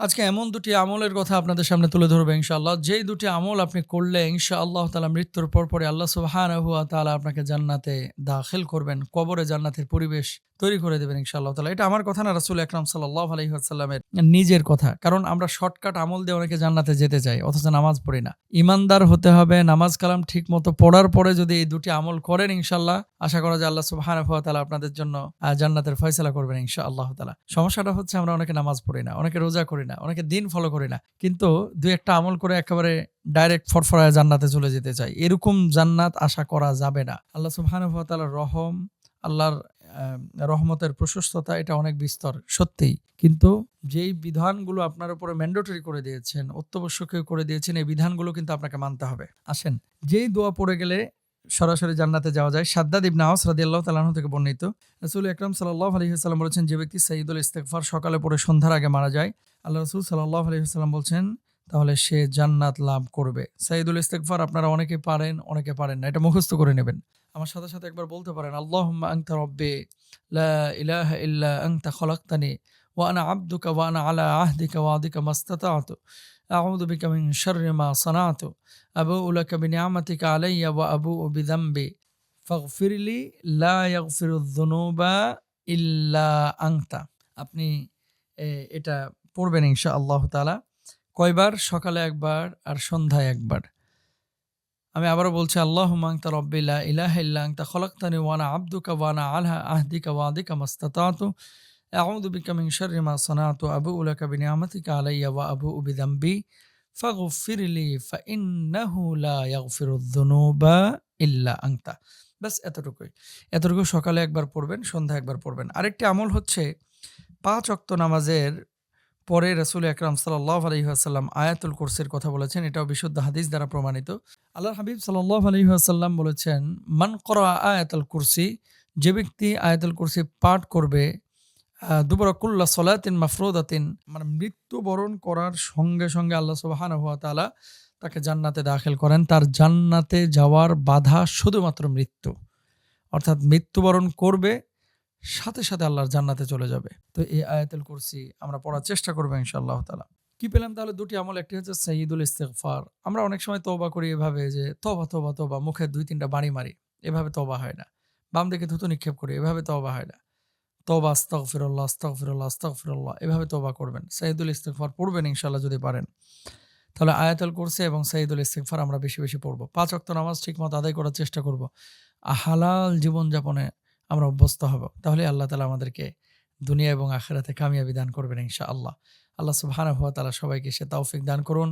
আজকে এমন দুটি আমলের কথা আপনাদের সামনে তুলে ধরবো ইনশাআল্লাহ। যেই দুটি আমল আপনি করলে ইনশাআল্লাহ তালা মৃত্যুর পর পরে আল্লাহ তালা আপনাকে জান্নাতে দাখিল করবেন, কবরে জান্নাতের পরিবেশ তৈরি করে দেবেন ইনশাআল্লাহ তালা এটা আমার কথা না রাসুল আকরাম সাল্লাহ আলহিহাসাল্লামের নিজের কথা। কারণ আমরা শর্টকাট আমল দিয়ে অনেকে জান্নাতে যেতে চাই অথচ নামাজ পড়ি না। ইমানদার হতে হবে, নামাজ কালাম ঠিক মতো পড়ার পরে যদি এই দুটি আমল করেন ইনশাল্লাহ আশা করা যায় আল্লাহ তালা আপনাদের জন্য জান্নাতের ফয়সলা করবেন ইনশাআল্লাহ তালা সমস্যাটা হচ্ছে আমরা অনেকে নামাজ পড়ি না, অনেকে রোজা করি না, অনেকে দিন ফলো করি না। কিন্তু দুই একটা আমল করে একেবারে ডাইরেক্ট ফরফরায় জান্নাতে চলে যেতে চাই। এরকম জান্নাত আশা করা যাবে না। আল্লাহ ওয়া রহম, আল্লাহর রহমতের প্রশস্ততা এটা অনেক বিস্তর, সত্যিই। কিন্তু যেই বিধানগুলো আপনার উপরে ম্যান্ডেটরি করে দিয়েছেন, অত্যাবশ্যকীয় করে দিয়েছেন, এই বিধানগুলো কিন্তু আপনাকে মানতে হবে। আসেন, যেই দোয়া পড়ে গেলে সরাসরি জান্নাতে যাওয়া যায়, সাদ্দাদ ইবনে আওস রাদিয়াল্লাহু তাআলা থেকে বর্ণিত, রাসূল আকরাম সাল্লাল্লাহু আলাইহি ওয়াসাল্লাম বলেছেন, যে ব্যক্তি সাইয়্যিদুল ইস্তিগফার, সকালে পড়ে সন্ধ্যার আগে মারা যায় আল্লাহ রাসূল সাল্লাল্লাহু আলাইহি ওয়াসাল্লাম বলছেন, তাহলে সে জান্নাত লাভ করবে। সাইদুল ইস্তেকফার আপনারা অনেকে পারেন অনেকে পারেন না, এটা মুখস্থ করে নেবেন। আমার সাথে সাথে একবার বলতে পারেন, আল্লাহুম্মা আনতা রাব্বি, লা ইলাহা ইল্লা আনতা খলাকতানি, ওয়া আনা আবদুকা ওয়া আনা আলা আহদিকা ওয়া আদিকা মাস্তাতাতু, আউযু বিকা মিন শাররি মা সানাতু, আবুউ লাকা বিনিআমাতিকা আলাইয়া ওয়া আবুউ বিযামবি ফাগফিরলি লা ইয়াগফিরুয যুনুবা ইল্লা আনতা। আপনি এটা পড়বেন ইনশাআল্লাহ তাআলা। কয়বার? সকালে একবার আর সন্ধ্যায় একবার। আমি আবারও বলছি আল্লাহ মাংতা রব্বিল্লা ইলাহ ইল্লা আংতা খলাক্তানি ওয়ানা আব্দুকা ওয়ানা আলহা আহদিকা ওয়াদিকা মাস্তাতাতু আউযু বিকা মিন শাররি মা সানাতু আবু লাকা বিনিআমাতিকা আলাইয়া ওয়া আবু বিযামবি। ফাগফিরলি ফাইন্নাহু লা ইয়াগফিরুয যুনুবা ইল্লা আনতা। বাস এতটুকুই। এতটুকু সকালে একবার পড়বেন সন্ধ্যা একবার পড়বেন। আরেকটি আমল হচ্ছে পাঁচ অক্ত নামাজের পরে রসুল আকরাম সাল্লাহ আলহিহাসাল্লাম আয়াতুল কোর্সের কথা বলেছেন। এটাও বিশুদ্ধ হাদিস দ্বারা প্রমাণিত। আল্লাহ হাবিব সাল্লাহ আলহিহাসাল্লাম বলেছেন, মান করা আয়াতুল কুরসি, যে ব্যক্তি আয়াতুল কুরসি পাঠ করবে দুবরকুল্লা সলাতিন মাফরুদাতিন মানে মৃত্যুবরণ করার সঙ্গে সঙ্গে আল্লাহ সুবাহান হুয়া তালা তাকে জান্নাতে দাখিল করেন। তার জান্নাতে যাওয়ার বাধা শুধুমাত্র মৃত্যু। অর্থাৎ মৃত্যুবরণ করবে সাথে সাথে আল্লাহর জান্নাতে চলে যাবে। তো এই আয়াতুল কুরসি আমরা পড়ার চেষ্টা করব ইনশাআল্লাহ তালা কি পেলাম তাহলে? দুটি আমল, একটি হচ্ছে সঈদুল ইস্তেগফার। আমরা অনেক সময় তওবা করি এভাবে যে তবা তবা তবা মুখে দুই, তিনটা বাড়ি মারি। এভাবে তবা হয় না। বাম দিকে থুতু নিক্ষেপ করি, এভাবে তবা হয় না। তবা আস্তাগফিরুল্লাহ আস্তাগফিরুল্লাহ আস্তাগফিরুল্লাহ, এভাবে তবা করবেন। সঈদুল ইস্তেগফার পড়বেন ইনশাআল্লাহ যদি পারেন। তাহলে আয়াতুল কুরসি এবং সঈদুল ইস্তেগফার আমরা বেশি বেশি পড়ব। পাঁচ অক্ত নামাজ ঠিকমতো আদায় করার চেষ্টা করব। হালাল জীবনযাপনে আমরা অভ্যস্ত হব। তাহলে আল্লাহ তালা আমাদেরকে দুনিয়া এবং আখেরাতে কামিয়াবি দান করবেন ইনশা আল্লাহ আল্লাহ সুবহানাহু হুয়া তালা সবাইকে সে তাওফিক দান করুন।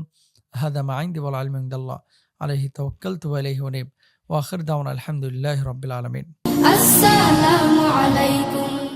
হাদামা আইন দিবল আলমিন্দাল্লাহ আলহি ইনদাল্লাহ তু আলহি অনিব ওয়াখির দাউন আলহামদুলিল্লাহ রবিল আলমিন। আসসালামু আলাইকুম।